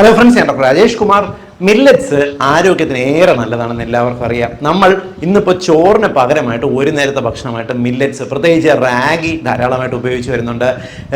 Hello friends ഞാൻ doctor Rajesh Kumar Millets ആരോഗ്യത്തിന് ഏറെ നല്ലതാണെന്ന് എല്ലാവർക്കും അറിയാം. നമ്മൾ ഇന്നിപ്പോൾ ചോറിന് പകരമായിട്ട് ഒരു നേരത്തെ ഭക്ഷണമായിട്ട് മില്ലറ്റ്സ് പ്രത്യേകിച്ച് റാഗി ധാരാളമായിട്ട് ഉപയോഗിച്ച് വരുന്നുണ്ട്.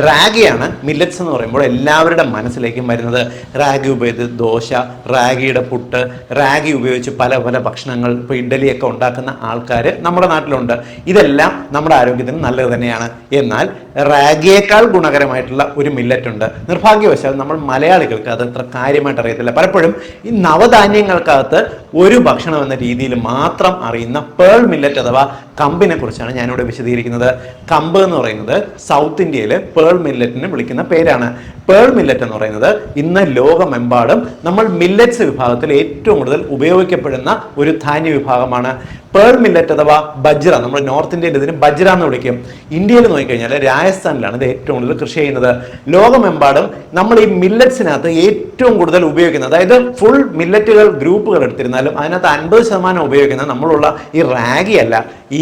റാഗിയാണ് മില്ലറ്റ്സ് എന്ന് പറയുമ്പോൾ എല്ലാവരുടെ മനസ്സിലേക്കും വരുന്നത്. റാഗി ഉപയോഗിച്ച് ദോശ റാഗിയുടെ പുട്ട് റാഗി ഉപയോഗിച്ച് പല പല ഭക്ഷണങ്ങൾ ഇപ്പോൾ ഇഡ്ഡലിയൊക്കെ ഉണ്ടാക്കുന്ന ആൾക്കാർ നമ്മുടെ നാട്ടിലുണ്ട്. ഇതെല്ലാം നമ്മുടെ ആരോഗ്യത്തിന് നല്ലത് തന്നെയാണ്. എന്നാൽ റാഗിയേക്കാൾ ഗുണകരമായിട്ടുള്ള ഒരു മില്ലറ്റ് ഉണ്ട്. നിർഭാഗ്യവശാൽ നമ്മൾ മലയാളികൾക്ക് അത് അത്ര കാര്യമായിട്ട് അറിയത്തില്ല. പലപ്പോഴും ഈ നവധാന്യങ്ങൾക്കകത്ത് ഒരു ഭക്ഷണം എന്ന രീതിയിൽ മാത്രം അറിയുന്ന പേൾ മില്ലറ്റ് അഥവാ കമ്പിനെ കുറിച്ചാണ് ഞാനിവിടെ വിശദീകരിക്കുന്നത്. കമ്പ് എന്ന് പറയുന്നത് സൗത്ത് ഇന്ത്യയിൽ പേൾ മില്ലറ്റിന് വിളിക്കുന്ന പേരാണ്. പേൾ മില്ലറ്റ് എന്ന് പറയുന്നത് ഇന്ന് ലോകമെമ്പാടും നമ്മൾ മില്ലറ്റ്സ് വിഭാഗത്തിൽ ഏറ്റവും കൂടുതൽ ഉപയോഗിക്കപ്പെടുന്ന ഒരു ധാന്യ വിഭാഗമാണ്. പേൾ മില്ലറ്റ് അഥവാ ബജ്ര നമ്മൾ നോർത്ത് ഇന്ത്യയിൽ ഇതിന് ബജ്ര എന്ന് വിളിക്കും. ഇന്ത്യയിൽ നോക്കിക്കഴിഞ്ഞാൽ രാജസ്ഥാനിലാണ് ഇത് ഏറ്റവും കൂടുതൽ കൃഷി ചെയ്യുന്നത്. ലോകമെമ്പാടും നമ്മൾ ഈ മില്ലറ്റ്സിനകത്ത് ഏറ്റവും കൂടുതൽ ഉപയോഗിക്കുന്നത്. അതായത് ഫുൾ മില്ലറ്റുകൾ ഗ്രൂപ്പുകൾ എടുത്തിരുന്നാലും അതിനകത്ത് അൻപത് ശതമാനം ഉപയോഗിക്കുന്നത് നമ്മളുള്ള ഈ റാഗി അല്ല. ഈ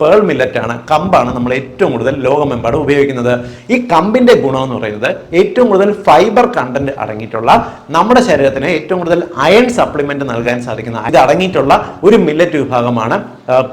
പേൾ മില്ലറ്റാണ് കമ്പാണ് നമ്മൾ ഏറ്റവും കൂടുതൽ ലോകമെമ്പാടും ഉപയോഗിക്കുന്നത്. ഈ കമ്പിന്റെ ഗുണം എന്ന് പറയുന്നത് ഏറ്റവും കൂടുതൽ ഫൈബർ കണ്ടന്റ് അടങ്ങിയിട്ടുള്ള നമ്മുടെ ശരീരത്തിന് ഏറ്റവും കൂടുതൽ അയൺ സപ്ലിമെന്റ് നൽകാൻ സാധിക്കുന്ന ഇത് അടങ്ങിയിട്ടുള്ള ഒരു മില്ലറ്റ് വിഭാഗമാണ്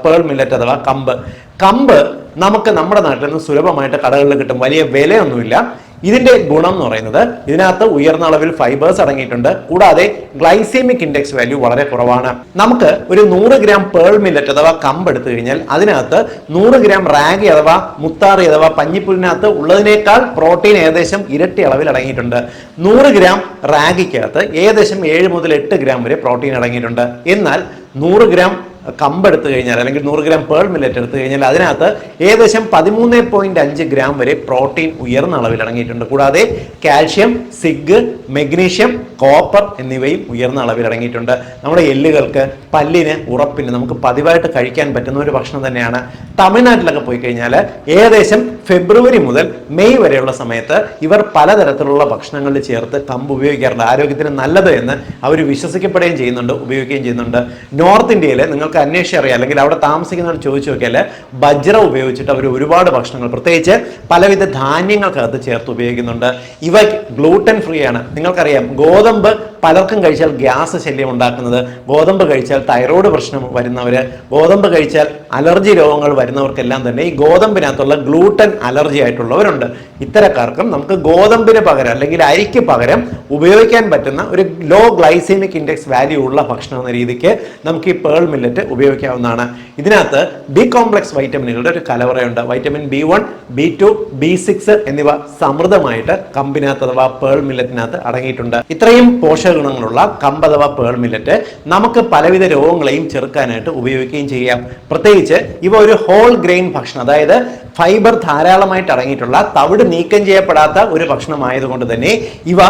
പേൾ മില്ലറ്റ് അഥവാ കമ്പ്. കമ്പ് നമുക്ക് നമ്മുടെ നാട്ടിൽ നിന്ന് സുലഭമായിട്ട് കടകളിൽ കിട്ടും. വലിയ വിലയൊന്നുമില്ല. ഇതിന്റെ ഗുണം എന്ന് പറയുന്നത് ഇതിനകത്ത് ഉയർന്ന അളവിൽ ഫൈബേഴ്സ് അടങ്ങിയിട്ടുണ്ട്. കൂടാതെ ഗ്ലൈസീമിക് ഇൻഡെക്സ് വാല്യൂ വളരെ കുറവാണ്. നമുക്ക് ഒരു നൂറ് ഗ്രാം പേൾ മില്ലറ്റ് അഥവാ കമ്പ് എടുത്തു കഴിഞ്ഞാൽ അതിനകത്ത് നൂറ് ഗ്രാം റാഗി അഥവാ മുത്താറി അഥവാ പഞ്ഞിപ്പുലിനകത്ത് ഉള്ളതിനേക്കാൾ പ്രോട്ടീൻ ഏകദേശം ഇരട്ടി അളവിൽ അടങ്ങിയിട്ടുണ്ട്. നൂറ് ഗ്രാം റാഗിക്കകത്ത് ഏകദേശം ഏഴ് മുതൽ എട്ട് ഗ്രാം വരെ പ്രോട്ടീൻ അടങ്ങിയിട്ടുണ്ട്. എന്നാൽ നൂറ് ഗ്രാം കമ്പ് എടുത്തു കഴിഞ്ഞാൽ അല്ലെങ്കിൽ നൂറ് ഗ്രാം പേൾ മില്ലറ്റ് എടുത്തു കഴിഞ്ഞാൽ അതിനകത്ത് ഏകദേശം പതിമൂന്ന് പോയിന്റ് അഞ്ച് ഗ്രാം വരെ പ്രോട്ടീൻ ഉയർന്ന അളവിൽ അടങ്ങിയിട്ടുണ്ട്. കൂടാതെ കാൽഷ്യം സിഗ് മെഗ്നീഷ്യം കോപ്പർ എന്നിവയും ഉയർന്ന അളവിൽ അടങ്ങിയിട്ടുണ്ട്. നമ്മുടെ എല്ലുകൾക്ക് പല്ലിന് ഉറപ്പിന് നമുക്ക് പതിവായിട്ട് കഴിക്കാൻ പറ്റുന്ന ഒരു ഭക്ഷണം തന്നെയാണ്. തമിഴ്നാട്ടിലൊക്കെ പോയി കഴിഞ്ഞാൽ ഏകദേശം ഫെബ്രുവരി മുതൽ മെയ് വരെയുള്ള സമയത്ത് ഇവർ പലതരത്തിലുള്ള ഭക്ഷണങ്ങളിൽ ചേർത്ത് കമ്പ് ഉപയോഗിക്കാറുണ്ട്. ആരോഗ്യത്തിന് നല്ലത് എന്ന് അവർ വിശ്വസിക്കപ്പെടുകയും ചെയ്യുന്നുണ്ട് ഉപയോഗിക്കുകയും ചെയ്യുന്നുണ്ട്. നോർത്ത് ഇന്ത്യയിൽ നിങ്ങൾക്ക് അന്വേഷിച്ചറിയാം അല്ലെങ്കിൽ അവിടെ താമസിക്കുന്നവർ ചോദിച്ചു നോക്കിയാൽ ബജ്ര ഉപയോഗിച്ചിട്ട് അവർ ഒരുപാട് ഭക്ഷണങ്ങൾ പ്രത്യേകിച്ച് പലവിധ ധാന്യങ്ങൾക്കകത്ത് ചേർത്ത് ഉപയോഗിക്കുന്നുണ്ട്. ഇവ ഗ്ലൂട്ടൻ ഫ്രീ ആണ്. നിങ്ങൾക്കറിയാം ഗോതമ്പ് പലർക്കും കഴിച്ചാൽ ഗ്യാസ് ശല്യം ഉണ്ടാക്കുന്നത്. ഗോതമ്പ് കഴിച്ചാൽ തൈറോയ്ഡ് പ്രശ്നം വരുന്നവർ ഗോതമ്പ് കഴിച്ചാൽ അലർജി രോഗങ്ങൾ വരുന്നവർക്കെല്ലാം തന്നെ ഈ ഗോതമ്പിനകത്തുള്ള ഗ്ലൂട്ടൻ അലർജി ആയിട്ടുള്ളവരുണ്ട്. ഇത്തരക്കാർക്കും നമുക്ക് ഗോതമ്പിന് പകരം അല്ലെങ്കിൽ അരിക്ക് പകരം ഉപയോഗിക്കാൻ പറ്റുന്ന ഒരു ലോ ഗ്ലൈസീമിക് ഇൻഡെക്സ് വാല്യൂ ഉള്ള ഭക്ഷണം എന്ന രീതിക്ക് നമുക്ക് ഈ പേൾ മില്ലറ്റ് ഉപയോഗിക്കാവുന്നതാണ്. ഇതിനകത്ത് ബി കോംപ്ലക്സ് വൈറ്റമിനുകളുടെ ഒരു കലവറയുണ്ട്. Vitamin B one B two B six എന്നിവ സമൃദ്ധമായിട്ട് കമ്പിനകത്ത് അഥവാ പേൾ മില്ലറ്റിനകത്ത് അടങ്ങിയിട്ടുണ്ട്. ഇത്രയും പോഷകഗുണങ്ങളുള്ള കമ്പ് അഥവാ പേൾ മില്ലറ്റ് നമുക്ക് പലവിധ രോഗങ്ങളെയും ചെറുക്കാനായിട്ട് ഉപയോഗിക്കുകയും ചെയ്യാം. പ്രത്യേകിച്ച് ഇവ ഒരു ഹോൾ ഗ്രെയിൻ ഭക്ഷണം അതായത് ഫൈബർ ധാരാളമായിട്ട് അടങ്ങിയിട്ടുള്ള തവിട് നീക്കം ചെയ്യപ്പെടാത്ത ഒരു ഭക്ഷണമായതുകൊണ്ട് തന്നെ ഇവ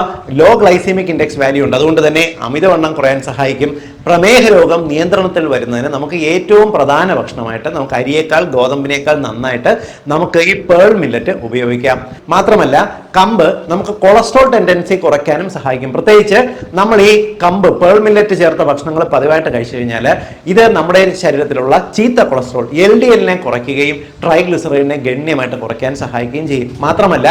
ലോ ഗ്ലൈസീമിക് ഇൻഡെക്സ് വാല്യൂ ഉണ്ട്. അതുകൊണ്ട് തന്നെ അമിതവണ്ണം കുറയാൻ സഹായിക്കും. പ്രമേഹ രോഗം നിയന്ത്രണത്തിൽ വരുന്നതിന് നമുക്ക് ഏറ്റവും പ്രധാന ഭക്ഷണമായിട്ട് നമുക്ക് അരിയേക്കാൾ ഗോതമ്പിനേക്കാൾ നന്നായിട്ട് നമുക്ക് ഈ പേൾ മില്ലറ്റ് ഉപയോഗിക്കാം. മാത്രമല്ല കമ്പ് നമുക്ക് കൊളസ്ട്രോൾ ടെൻഡൻസി കുറയ്ക്കാനും സഹായിക്കും. പ്രത്യേകിച്ച് നമ്മൾ ഈ കമ്പ് പേൾ മില്ലറ്റ് ചേർത്ത ഭക്ഷണങ്ങൾ പതിവായിട്ട് കഴിച്ചു കഴിഞ്ഞാൽ ഇത് നമ്മുടെ ശരീരത്തിലുള്ള ചീത്ത കൊളസ്ട്രോൾ എൽ ഡി എല്ലിനെ കുറയ്ക്കുകയും ട്രൈഗ്ലിസറിനെ ഗണ്യമായിട്ട് കുറയ്ക്കാൻ സഹായിക്കുകയും ചെയ്യും. മാത്രമല്ല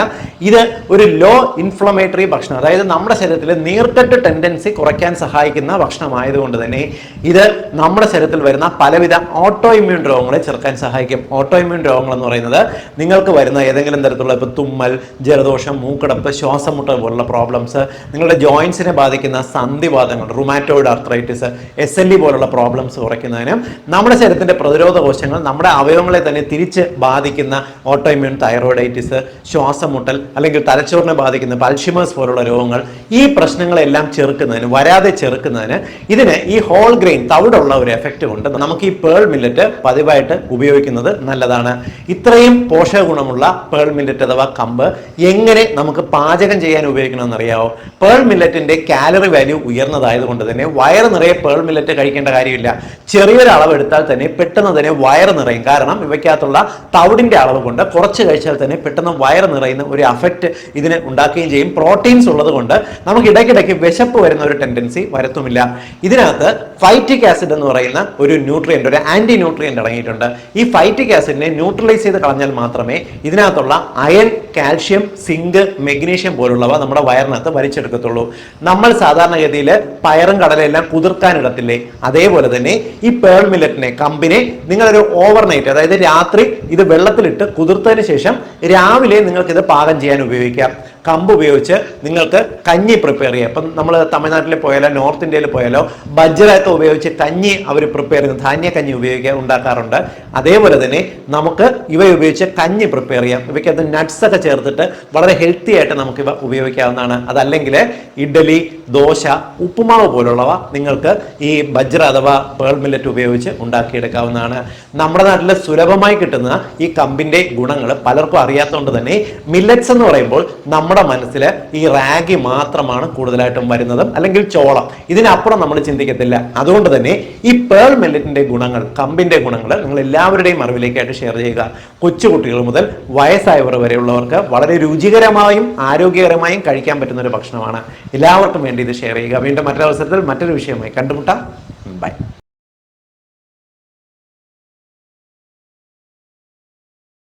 ഇത് ഒരു ലോ ഇൻഫ്ലമേറ്ററി ഭക്ഷണം അതായത് നമ്മുടെ ശരീരത്തിലെ നീർക്കെട്ട് ടെൻഡൻസി കുറയ്ക്കാൻ സഹായിക്കുന്ന ഭക്ഷണമായതുകൊണ്ട് തന്നെ ഇത് നമ്മുടെ ശരീരത്തിൽ വരുന്ന പലവിധ ഓട്ടോ ഇമ്മ്യൂൺ രോഗങ്ങളെ ചെറുക്കാൻ സഹായിക്കും. ഓട്ടോ ഇമ്മ്യൂൺ രോഗങ്ങൾ എന്ന് പറയുന്നത് നിങ്ങൾക്ക് വരുന്ന ഏതെങ്കിലും തരത്തിലുള്ള ഇപ്പോൾ തുമ്മൽ ജലദോഷം മൂക്കടപ്പ് ശ്വാസം മുട്ടൽ പോലുള്ള പ്രോബ്ലംസ് നിങ്ങളുടെ ജോയിൻസിനെ ബാധിക്കുന്ന സന്ധിവാദങ്ങൾ rheumatoid arthritis S L E പോലുള്ള പ്രോബ്ലംസ് കുറയ്ക്കുന്നതിനും നമ്മുടെ ശരീരത്തിന്റെ പ്രതിരോധ കോശങ്ങൾ നമ്മുടെ അവയവങ്ങളെ തന്നെ തിരിച്ച് ബാധിക്കുന്ന ഓട്ടോ ഇമ്മ്യൂൺ തൈറോയിഡൈറ്റിസ് ശ്വാസം മുട്ടൽ അല്ലെങ്കിൽ തലച്ചോറിനെ ബാധിക്കുന്ന പൽഷിമേഴ്സ് പോലുള്ള രോഗങ്ങൾ ഈ പ്രശ്നങ്ങളെല്ലാം ചെറുക്കുന്നതിന് വരാതെ ചെറുക്കുന്നതിന് ഇതിന് ഈ ഹോൾ ഗ്രെയിൻ തവിടുള്ള ഒരു എഫക്റ്റ് കൊണ്ട് നമുക്ക് ഈ പേൾ മില്ലറ്റ് പതിവായിട്ട് ഉപയോഗിക്കുന്നത് നല്ലതാണ്. ഇത്രയും പോഷക ഗുണമുള്ള പേൾ മില്ലറ്റ് അഥവാ കമ്പ് എങ്ങനെ നമുക്ക് പാചകം ചെയ്യാൻ ഉപയോഗിക്കണമെന്ന് അറിയാവോ? പേൾ മില്ലറ്റിന്റെ കാലറി വാല്യൂ ഉയർന്നതായതുകൊണ്ട് തന്നെ വയറ് നിറയെ പേൾ മില്ലറ്റ് കഴിക്കേണ്ട കാര്യമില്ല. ചെറിയൊരു അളവ് എടുത്താൽ തന്നെ പെട്ടെന്ന് തന്നെ വയറ് നിറയും. കാരണം ഇവയ്ക്കകത്തുള്ള തവിടിന്റെ അളവ് കൊണ്ട് കുറച്ച് കഴിച്ചാൽ തന്നെ പെട്ടെന്ന് വയറ് നിറയുന്ന ഒരു അഫക്റ്റ് ഇതിന് ഉണ്ടാക്കുകയും ചെയ്യും. പ്രോട്ടീൻസ് ഉള്ളത് കൊണ്ട് നമുക്ക് ഇടയ്ക്കിടയ്ക്ക് വിശപ്പ് വരുന്ന ഒരു ടെൻഡൻസി വരത്തുമില്ല. ഇതിനകത്ത് ഇതിനകത്ത് ഫൈറ്റിക് ആസിഡ് എന്ന് പറയുന്ന ഒരു ന്യൂട്രിയന്റ് ഒരു ആന്റി ന്യൂട്രിയന്റ് അടങ്ങിയിട്ടുണ്ട്. ഈ ഫൈറ്റിക് ആസിഡിനെ ന്യൂട്രലൈസ് ചെയ്ത് കളഞ്ഞാൽ മാത്രമേ ഇതിനകത്തുള്ള അയൺ കാൽഷ്യം സിങ്ക് മെഗ്നീഷ്യം പോലുള്ളവ നമ്മുടെ വയറിനകത്ത് വലിച്ചെടുക്കത്തുള്ളൂ. നമ്മൾ സാധാരണഗതിയിൽ പയറും കടലെല്ലാം കുതിർക്കാനിടത്തില്ലേ അതേപോലെ തന്നെ ഈ പേൾ മില്ലറ്റിനെ കമ്പിനെ നിങ്ങളൊരു ഓവർനൈറ്റ് അതായത് രാത്രി ഇത് വെള്ളത്തിലിട്ട് കുതിർത്തതിന് ശേഷം രാവിലെ നിങ്ങൾക്ക് ഇത് പാകം ചെയ്യാൻ ഉപയോഗിക്കാം. കമ്പ് ഉപയോഗിച്ച് നിങ്ങൾക്ക് കഞ്ഞി പ്രിപ്പയർ ചെയ്യാം. ഇപ്പം നമ്മൾ തമിഴ്നാട്ടിൽ പോയാലോ നോർത്ത് ഇന്ത്യയിൽ പോയാലോ ബജ്രയൊക്കെ ഉപയോഗിച്ച് കഞ്ഞി അവർ പ്രിപ്പയർ ചെയ്യുന്നു ധാന്യ കഞ്ഞി ഉപയോഗിക്കാൻ ഉണ്ടാക്കാറുണ്ട്. അതേപോലെ തന്നെ നമുക്ക് ഇവ ഉപയോഗിച്ച് കഞ്ഞി പ്രിപ്പയർ ചെയ്യാം. ഇവയ്ക്കകത്ത് നട്ട്സ് ഒക്കെ ചേർത്തിട്ട് വളരെ ഹെൽത്തി ആയിട്ട് നമുക്ക് ഇവ ഉപയോഗിക്കാവുന്നതാണ്. അതല്ലെങ്കിൽ ഇഡ്ഡലി ദോശ ഉപ്പുമാവ് പോലുള്ളവ നിങ്ങൾക്ക് ഈ ബജ്ര അഥവാ പേൾ മില്ലറ്റ് ഉപയോഗിച്ച് ഉണ്ടാക്കിയെടുക്കാവുന്നതാണ്. നമ്മുടെ നാട്ടിൽ സുലഭമായി കിട്ടുന്ന ഈ കമ്പിന്റെ ഗുണങ്ങൾ പലർക്കും അറിയാത്തതുകൊണ്ട് തന്നെ മില്ലറ്റ്സ് എന്ന് പറയുമ്പോൾ നമ്മുടെ മനസ്സിൽ ഈ റാഗി മാത്രമാണ് കൂടുതലായിട്ടും വരുന്നത് അല്ലെങ്കിൽ ചോളം. ഇതിനപ്പുറം നമ്മൾ ചിന്തിക്കത്തില്ല. അതുകൊണ്ട് തന്നെ ഈ പേൾ മെല്ലറ്റിന്റെ ഗുണങ്ങൾ കമ്പിന്റെ ഗുണങ്ങൾ നിങ്ങൾ എല്ലാവരുടെയും അറിവിലേക്കായിട്ട് ഷെയർ ചെയ്യുക. കൊച്ചുകുട്ടികൾ മുതൽ വയസ്സായവർ വരെയുള്ളവർക്ക് വളരെ രുചികരമായും ആരോഗ്യകരമായും കഴിക്കാൻ പറ്റുന്ന ഒരു ഭക്ഷണമാണ്. എല്ലാവർക്കും വേണ്ടി ഇത് ഷെയർ ചെയ്യുക. വീണ്ടും മറ്റൊരവസരത്തിൽ മറ്റൊരു വിഷയമായി കണ്ടുമുട്ടാം. ബൈ.